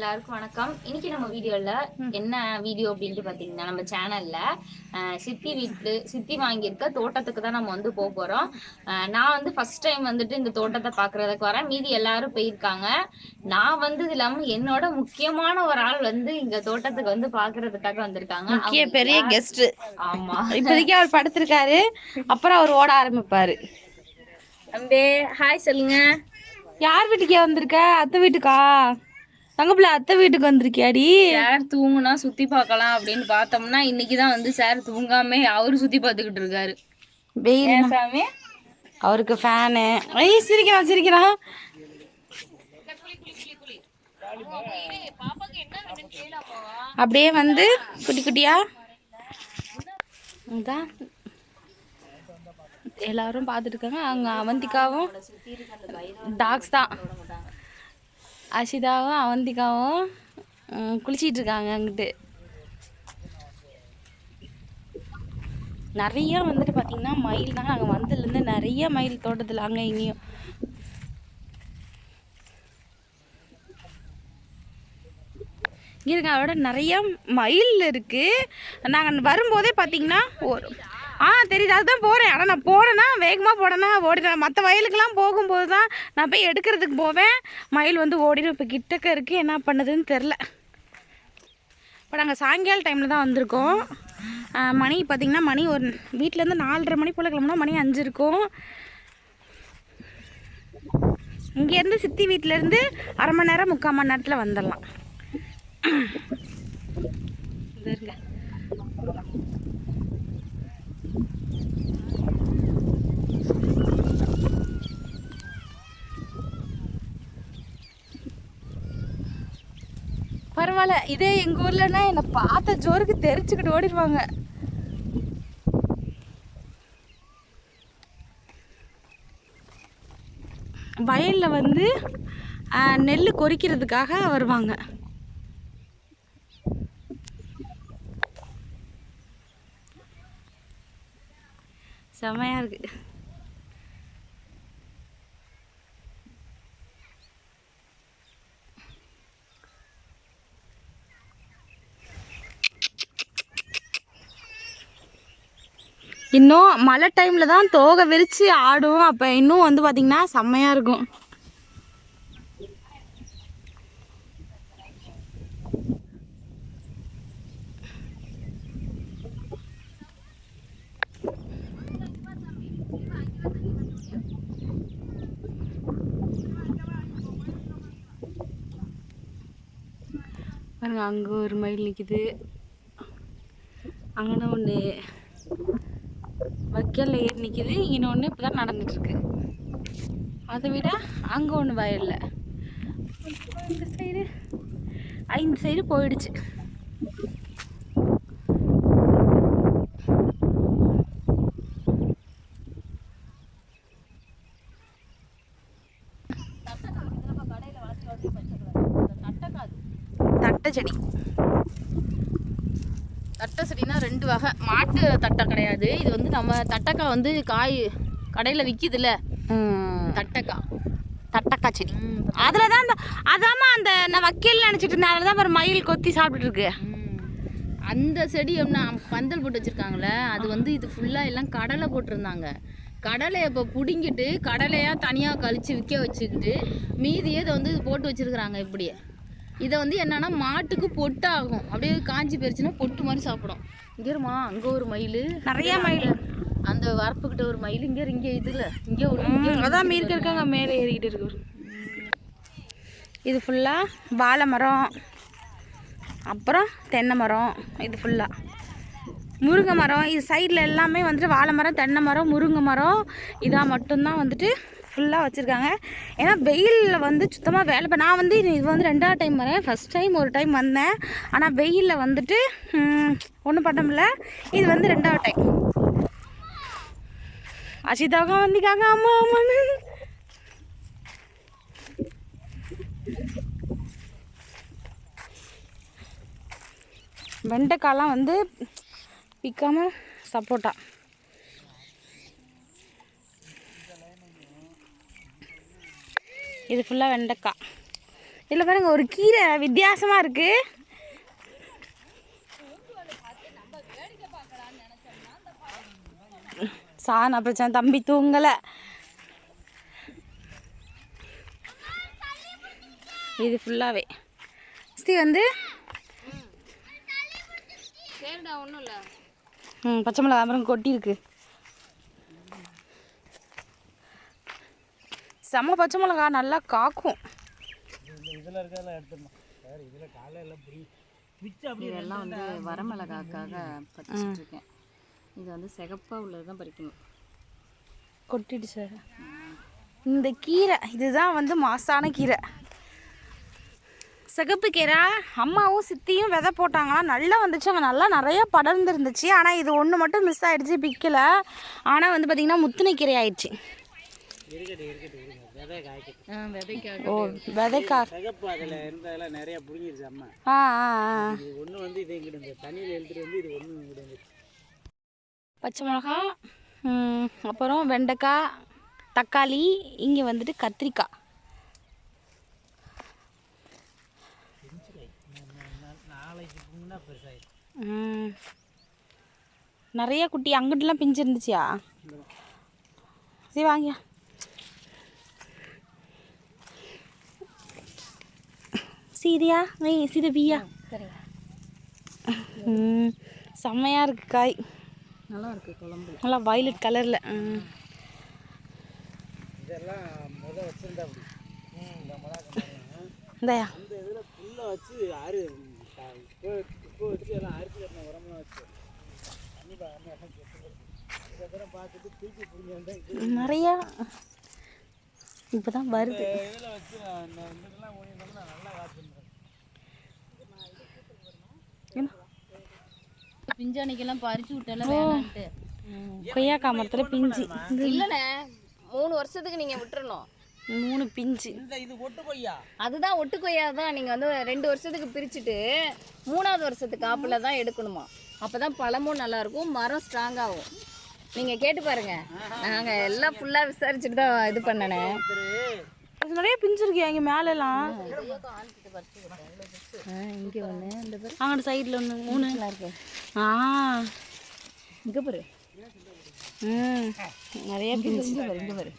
எல்லாருக்கும் வணக்கம். இன்னைக்கு நம்ம வீடியோல என்ன வீடியோ அப்படின்ட்டு பாத்தீங்கன்னா நம்ம சேனல்ல சித்தி வீட்டு சித்தி வாங்கியிருக்க தோட்டத்துக்கு தான் நம்ம வந்து போக போறோம். நான் வந்து ஃபர்ஸ்ட் டைம் வந்துட்டு இந்த தோட்டத்தை பாக்குறதுக்கு வரேன். மீதி எல்லாரும் போயிருக்காங்க. நான் வந்தது இல்லாம என்னோட முக்கியமான ஒரு ஆள் வந்து இந்த தோட்டத்துக்கு வந்து பாக்குறதுக்காக வந்திருக்காங்க. முக்கிய பெரிய? கெஸ்ட் ஆமா. இப்போதைக்கு அவர் படுத்திருக்காரு. அப்புறம் அவர் ஓட ஆரம்பிப்பாரு. அம்பே ஹாய் சொல்லுங்க. யார் வீட்டுக்கே வந்திருக்க? அத்தை வீட்டுக்கா? தங்க பிள்ளை அத்தை வீட்டுக்கு வந்திருக்கியாடி? சார் தூங்குனா சுத்தி பார்க்கலாம் அப்படின்னு பார்த்தோம்னா இன்னைக்கு தான் வந்து சார் தூங்காம அவரு சுத்தி பார்த்துக்கிட்டு இருக்காரு. வெயில் சாமி? அவருக்கு ஃபேனு ஐய் சிரிக்கிறான் சிரிக்கிறான். அப்படியே வந்து குட்டி குட்டியா? இதான் எல்லாரும் பார்த்துட்டு இருக்காங்க. அங்கே அவந்திகாவும் டாக்ஸ் தான். அஷிதாவும் அவந்திகாவும் குளிச்சிட்டு இருக்காங்க அங்கிட்டு. நிறைய வந்துட்டு பார்த்தீங்கன்னா மயில் தான் நாங்கள் வந்ததுலேருந்து நிறைய மயில் தோட்டத்தில் அங்கே இங்கேயும். இங்கே இருக்க அதோட நிறைய மயில் இருக்குது நாங்கள் வரும்போதே பார்த்தீங்கன்னா ஒரு ஆ தெரியுது. அதுதான் போகிறேன் ஆனால் நான் போனேன்னா வேகமாக போனேன்னா ஓடிடுறேன். மற்ற வயலுக்கெல்லாம் போகும்போது தான் நான் போய் எடுக்கிறதுக்கு போவேன். மயில் வந்து ஓடிடும். இப்போ கிட்டக்க இருக்குது என்ன பண்ணுதுன்னு தெரில இப்போ நாங்கள் சாயங்கால டைமில் தான் வந்திருக்கோம். மணி பார்த்திங்கன்னா மணி ஒரு வீட்டிலேருந்து நாலரை மணி போல் கிளம்புனா மணி அஞ்சு இருக்கும். இங்கேருந்து சித்தி வீட்டிலேருந்து அரை மணி நேரம் முக்கால் மணி நேரத்தில் வந்துடலாம். இது இருங்க. பரவாயில்ல. இதே எங்கள் ஊர்லன்னா என்னை பார்த்த ஜோருக்கு தெரிச்சுக்கிட்டு ஓடிடுவாங்க. வயலில் வந்து நெல் கொறிக்கிறதுக்காக வருவாங்க. செமையாக இருக்குது இன்னும் மழை டைமில் தான் தோகை விரித்து ஆடும். அப்போ இன்னும் வந்து பார்த்திங்கன்னா செம்மையாக இருக்கும். பாருங்க அங்கே ஒரு மயில் நிற்கிது அங்கே ஒன்று வைக்கல ஏறி நிற்கிது இன்னொன்று இப்போ தான் நடந்துட்டுருக்கு. அதை விட அங்கே ஒன்று வயலில் இந்த சைடு ஐந்து சைடு போயிடுச்சு. தட்டை செடி. தட்டை செடி. ரெண்டு வகை. மாட்டு தட்டை கிடையாது. இது வந்து நம்ம தட்டைக்காய் வந்து காய் கடையில் விற்கிதுல்ல தட்டைக்காய் தட்டக்காய் செடி. அதில் தான் அந்த அதாம்மா அந்த நான் வக்கீல் நினச்சிட்டு இருந்தேன். அதில் தான் மயில் கொத்தி சாப்பிட்டுட்டு இருக்கு. அந்த செடி என்ன பந்தல் போட்டு வச்சிருக்காங்களே அது வந்து இது ஃபுல்லாக எல்லாம் கடலை போட்டிருந்தாங்க. கடலையை இப்போ பிடுங்கிட்டு கடலையாக தனியாக கழித்து விற்க வச்சுக்கிட்டு மீதியை இதை வந்து போட்டு வச்சிருக்கிறாங்க இப்படியே. இதை வந்து என்னன்னா மாட்டுக்கு பொட்டு ஆகும் அப்படியே காஞ்சி போயிருச்சுன்னா பொட்டு மாதிரி சாப்பிடும். இங்கேருமா அங்கே ஒரு மயில். நிறைய மயில். அந்த வரப்புக்கிட்ட ஒரு மயில் இங்கே இங்கே இதுல. இங்கே ஒரு இங்கே அதான் மீறி இருக்காங்க மேலே ஏறிக்கிட்டு இருக்கு இது ஃபுல்லாக வாழை மரம். அப்புறம் தென்னை மரம். இது ஃபுல்லாக முருங்கை மரம். இது சைடில் எல்லாமே வந்துட்டு வாழை மரம் தென்னை மரம் முருங்கை மரம். இதாக மட்டும்தான் வந்துட்டு ஃபுல்லாக வச்சுருக்காங்க. ஏன்னா வெயிலில் வந்து சுத்தமாக வேலை இப்போ நான் வந்து இது வந்து ரெண்டாவது டைம் வரேன். ஃபஸ்ட் டைம் ஒரு டைம் வந்தேன். ஆனால் வெயிலில் வந்துட்டு ஒன்றும் பண்ண முடியல. இது வந்து ரெண்டாவது டைம் அசிதாவுக்கும் வந்திக்காங்க அம்மா அம்மான்னு. வெண்டைக்காய்லாம் வந்து பிக்காம சப்போட்டா. இது ஃபுல்லாக வெண்டைக்காய். இதில் பாருங்க ஒரு கீரை வித்தியாசமாக இருக்குது சாண பிரச்சனை தம்பி தூங்கலை. இது ஃபுல்லாகவே ஸ்ரீ வந்து ம் பச்சை மிளகா அப்புறம் கொட்டியிருக்கு. செம்ம பச்சை மிளகா நல்லா காக்கும். இதில் இருக்கிறதெல்லாம் எடுத்துடணும் வேறு இதில் காலையில் இதெல்லாம் வந்து வரமிளகாக்காக பறிச்சுட்டு இருக்கேன் இது வந்து சிகப்பாக உள்ளது தான் பறிக்கணும். கொட்டிடு சார். இந்த கீரை இதுதான் வந்து மாசான கீரை. சிகப்பு கீரை அம்மாவும் சித்தியும் விதை போட்டாங்கன்னா நல்லா வந்துச்சு. அங்கே நல்லா நிறைய படர்ந்து இருந்துச்சு ஆனால் இது ஒன்று மட்டும் மிஸ் ஆயிடுச்சு பிக்கல. ஆனால் வந்து பார்த்திங்கன்னா முத்தினை கீரை ஆயிடுச்சு. ஓ விதைக்கா. சிகப்பு அதில் இருந்ததெல்லாம் நிறைய பிடுங்கிருச்சு அம்மா. ஆ ஆ ஆ. இது ஒன்று வந்து இது இங்கிட்டு இந்த தண்ணியில் எழுத்துட்டு வந்து இது ஒன்று இங்கிட்டு வந்து. பச்சை மிளகா ம், அப்புறம் வெண்டைக்காய் தக்காளி இங்கே வந்துட்டு கத்திரிக்காய். நாளைக்கு புண்ணா பெருசாகிடும் ம். நிறைய குட்டி அங்கிட்டுலாம் பிஞ்சு இருந்துச்சியா சரி வாங்கியா சீரியா வை ம் செம்மையாக இருக்கு காய். நல்லா இருக்கு குழம்பு. நல்லா வயலட் கலரில் இதெல்லாம் முத வச்சிருந்தா இந்த இந்தாயா. அந்த இதில் புல்லை வச்சு அரு இப்போ வச்சு எல்லாம் அரிசி கட்டின உரம்லாம் வச்சு. நிறையா. இப்போ தான் வருது இதில் வச்சு இந்த இந்த நல்லா காய்ச்சிருந்தேன் என்ன? பிஞ்சானிக்கெல்லாம் பறிச்சு விட்டெல்லாம் வேணான்ட்டு. கொய்யாக்காய் மரத்தில் பிஞ்சு. இல்லைண்ணே மூணு வருஷத்துக்கு நீங்கள் விட்டுறணும். மூணு பிஞ்சு. இந்த இது ஒட்டு கொய்யா. அதுதான் ஒட்டு கொய்யா தான் நீங்கள் வந்து ரெண்டு வருஷத்துக்கு பிரிச்சுட்டு மூணாவது வருஷத்துக்கு ஆப்பில் தான் எடுக்கணுமா? அப்போ தான் பழமும் நல்லாயிருக்கும் மரம் ஸ்ட்ராங் ஆகும். நீங்கள் கேட்டு பாருங்க. நாங்கள் எல்லாம் ஃபுல்லாக விசாரிச்சுட்டு தான் இது பண்ணனே. நிறைய பிஞ்சு இருக்கியா இங்கே மேலெல்லாம். இங்கே ஒன்று இந்த பேர். அங்கிட்டு சைடில் ஒன்று மூணு இருக்கு. ஆ. இங்கே பாரு. ம் நிறைய பிஞ்சு. இங்கே பாரு இங்கே பாரு.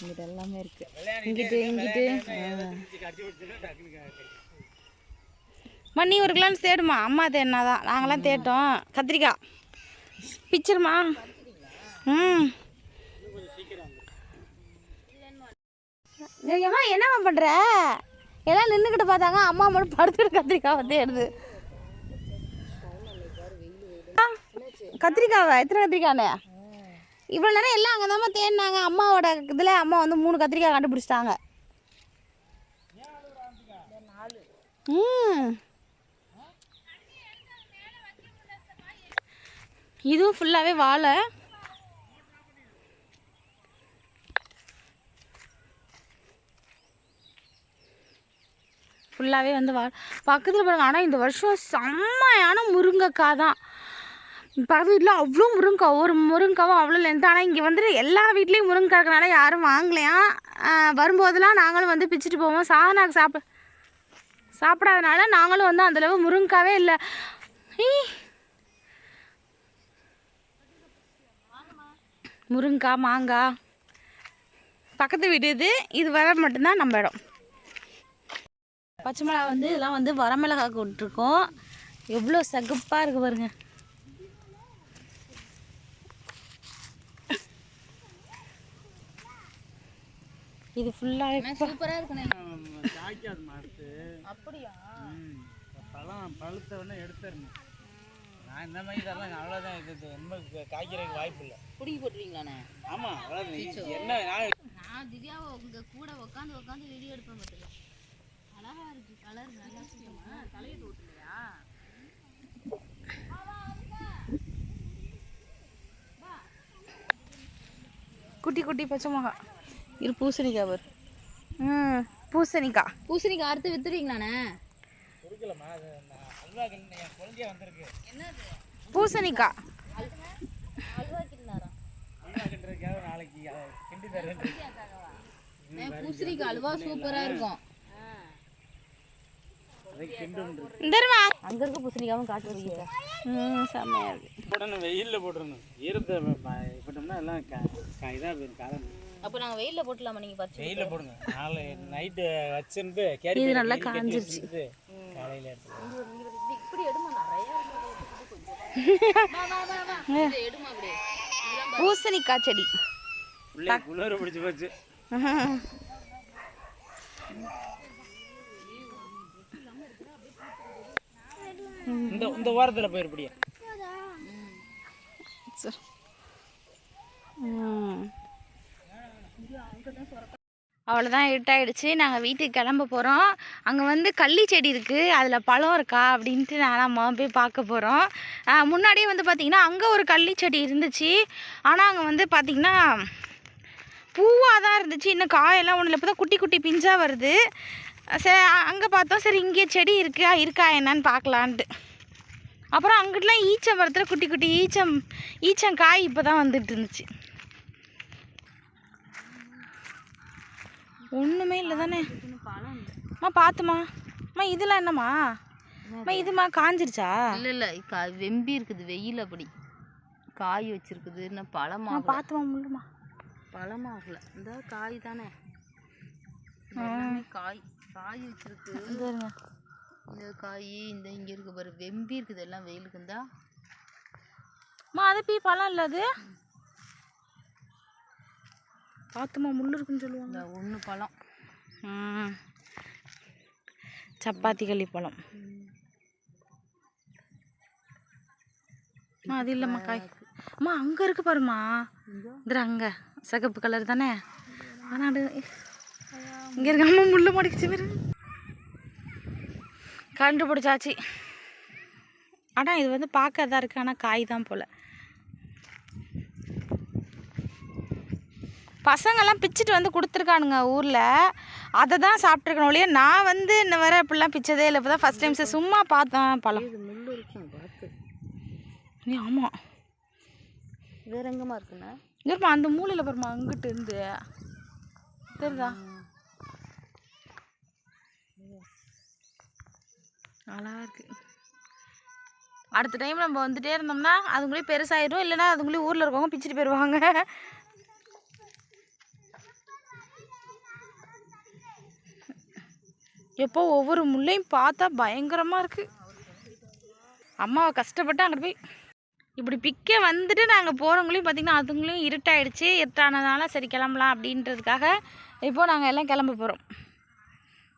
இங்கிட்ட எல்லாமே இருக்கு. இங்கிட்டு இங்கிட்டு. மண்ணி ஒரு கிலோன்னு தேடுமா? அம்மா தேடினாதான் நாங்களாம் தேட்டோம். கத்திரிக்காய் பிச்சிருமா? ம். ஏம்மா என்னம்மா பண்ணுற எல்லாம் நின்றுக்கிட்டு பார்த்தாங்க. அம்மா மட்டும் படுத்துட்டு கத்திரிக்காய் வந்து எடுது. கத்திரிக்காவா? எத்தனை கத்திரிக்காண்ணே இவ்வளோ நேரம் எல்லாம் அங்கே தான் தேடினாங்க அம்மாவோட இதில் அம்மா வந்து மூணு கத்திரிக்காய் கண்டுபிடிச்சிட்டாங்க. ம். இதுவும் ஃபுல்லாகவே வாழை. ஃபுல்லாகவே வந்து வா பக்கத்தில் பாருங்க. ஆனால் இந்த வருஷம் செம்மையான முருங்கைக்காய் தான். பக்கத்து வீட்டில் அவ்வளோ முருங்கைக்காய். ஒரு முருங்கைக்காவும் அவ்வளோ லென்த் ஆனால் இங்கே வந்துட்டு எல்லா வீட்லேயும் முருங்கைக்காய் இருக்கனால யாரும் வாங்கலையாம் வரும்போதெல்லாம் நாங்களும் வந்து பிச்சுட்டு போவோம். சாதனாக்கு சாப்பிட சாப்பிடாதனால நாங்களும் வந்து அந்தளவு முருங்கைக்காவே இல்லை. ஈ. முருங்கைக்காய் மாங்காய். பக்கத்து வீடு இது. இது வர மட்டும்தான் நம்ம இடம். பச்சை மிளகா வந்து இதெல்லாம் வந்து வரமிளகாய் கொட்டிருக்கோம் எவ்வளோ சகப்பாக இருக்கு பாருங்க. இது ஃபுல்லாகவே சூப்பராக இருக்குண்ணே காய்க்காது அடுத்து அப்படியா? ம். பழம் பழுத்த உடனே எடுத்துடணும். நான் இந்த மாதிரி இதெல்லாம் அவ்வளோதான் இது ரொம்ப காய்க்கிறதுக்கு வாய்ப்பு இல்லை. பிடிக்கி போட்டுருவீங்களாண்ணே? ஆமாம் அவ்வளோதான் என்ன நான் நான் திவ்யாவை உங்க கூட உட்காந்து உட்காந்து வீடியோ எடுப்பேன் பார்த்துக்கலாம் அழகா இருக்கு கலர் நல்லா சுத்தமா தலையை தோட்டலையா குட்டி குட்டி பச்சை மிளகா. இது பூசணிக்காய் பாரு. ம் பூசணிக்காய் பூசணிக்காய் அறுத்து வித்துருவீங்களாண்ணே கொடுக்கலம்மா அது நான் அல்வா கிண்ண அங்க இருக்க பூசணிக்காவும் காட்டு வரீங்க ம் செம்மையாக இருக்கு. போடணும் வெயிலில் போட்டுருணும் ஈரத்தை ப- போட்டோம்னா எல்லாம் க க- இதா போயிடும் காலம் அப்போ நாங்க வெயில்ல போட்டுலாமா நீங்க பறிச்சு வெயிலில் போடுங்க. நாளை நைட்டு வச்சுருந்து கேரி இது நல்லா காஞ்சிருச்சு. காலையில் எடுத்து இப்படி எடுமா? நிறைய. எடுமா பூசணிக்காய் செடி. உள்ளே குளிர பிடிச்சி போச்சு. இந்த இந்த ஓரத்தில் போயிருப்படியா அவ்வளோதான் இருட்டாயிடுச்சு. நாங்கள் வீட்டுக்கு கிளம்ப போகிறோம் அங்கே வந்து கள்ளி செடி இருக்குது அதில் பழம் இருக்கா அப்படின்ட்டு நான் நம்ம போய் பார்க்க போகிறோம் முன்னாடியே வந்து பார்த்திங்கன்னா அங்கே ஒரு கள்ளி செடி இருந்துச்சு. ஆனால் அங்கே வந்து பார்த்திங்கன்னா பூவாக தான் இருந்துச்சு. இன்னும் காயெல்லாம் ஒன்றும் இப்போ தான் குட்டி குட்டி பிஞ்சாக வருது. சரி அங்கே பார்த்தோம். சரி இங்கே செடி இருக்கா இருக்கா என்னன்னு பார்க்கலான்ட்டு. அப்புறம் அங்கிட்டலாம் ஈச்ச மரத்தில் குட்டி குட்டி ஈச்சம் ஈச்சங்காய் இப்போ தான் வந்துட்டு இருந்துச்சு. ஒன்றுமே இல்லை தானே. அம்மா பார்த்துமா அம்மா இதெல்லாம் என்னம்மா? அம்மா இதுமா காஞ்சிருச்சா? இல்ல இல்ல கா- வெம்பி இருக்குது வெயில் அப்படி. காய் வச்சிருக்குது இன்னும் பழமாகல. பார்த்துமா முள்ளுமா பழமாகல. இந்த காய் தானே. காய். காய் வச்சிருக்கு. இந்த காய் இந்த இங்க இருக்கு பாரு வெம்பி இருக்குது எல்லாம் வெயிலுக்கு இருந்தா அம்மா அது பீ பழம் இல்லை அது? பார்த்துமா முள் இருக்குன்னு சொல்லுவாங்க. ஒன்று பழம். சப்பாத்தி களி பழம். அம்மா அது இல்லைம்மா காய். அம்மா அங்கே இருக்கு பாருமா இந்த. அங்கே. சிகப்பு கலர் தானே? ஆனால் இங்கே இருக்க அம்மா முள்ளு மாடிக்குச்சு பாரு. கண்டுபிடிச்சாச்சு. ஆனால் இது வந்து பார்க்க தான் இருக்குது ஆனால் காய் தான் போல். பசங்கெல்லாம் பிச்சுட்டு வந்து கொடுத்துருக்கானுங்க ஊரில். அதை தான் சாப்பிட்ருக்கணும் ஒழிய நான் வந்து இன்ன வரை இப்படிலாம் பிச்சதே இல்லை. இப்போ தான் ஃபஸ்ட் டைம் சார் சும்மா பார்த்தேன் பழம். நீ ஆமாம் வேற எங்கம்மா இருக்குண்ணா? இருமா அந்த மூலையில் பாருமா அங்கிட்டு இருந்து. தெரியுதா? நல்லா இருக்குது அடுத்த டைம் நம்ம வந்துட்டே இருந்தோம்னா அதுங்களே பெருசாயிடும் இல்லைன்னா அதுங்களே ஊரில் இருக்கவங்க பிச்சுட்டு போயிடுவாங்க எப்போ ஒவ்வொரு முள்ளையும் பார்த்தா பயங்கரமாக இருக்குது அம்மாவை கஷ்டப்பட்டு அங்கிட்டு போய் இப்படி பிக்க வந்துட்டு நாங்கள் போகிறவங்களையும் பார்த்திங்கன்னா அதுங்களையும் இருட்டாயிடுச்சு. இருட்டானதுனால சரி கிளம்பலாம் அப்படின்றதுக்காக இப்போது நாங்கள் எல்லாம் கிளம்ப போகிறோம்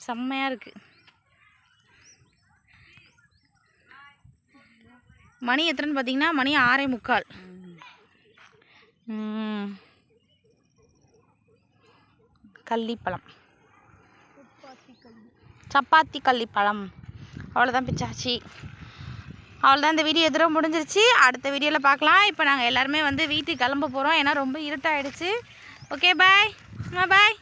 செம்மையாக இருக்குது மணி எத்தனைன்னு பார்த்தீங்கன்னா மணி ஆறே முக்கால். கள்ளிப்பழம். சப்பாத்தி கள்ளிப்பழம். அவ்வளோதான் பிச்சாச்சு. அவ்வளோதான் இந்த வீடியோ எதிரும் முடிஞ்சிருச்சு. அடுத்த வீடியோவில் பார்க்கலாம். இப்போ நாங்கள் எல்லாருமே வந்து வீட்டுக்கு கிளம்ப போகிறோம் ஏன்னா ரொம்ப இருட்டாயிடுச்சு. ஓகே பாய் பாய்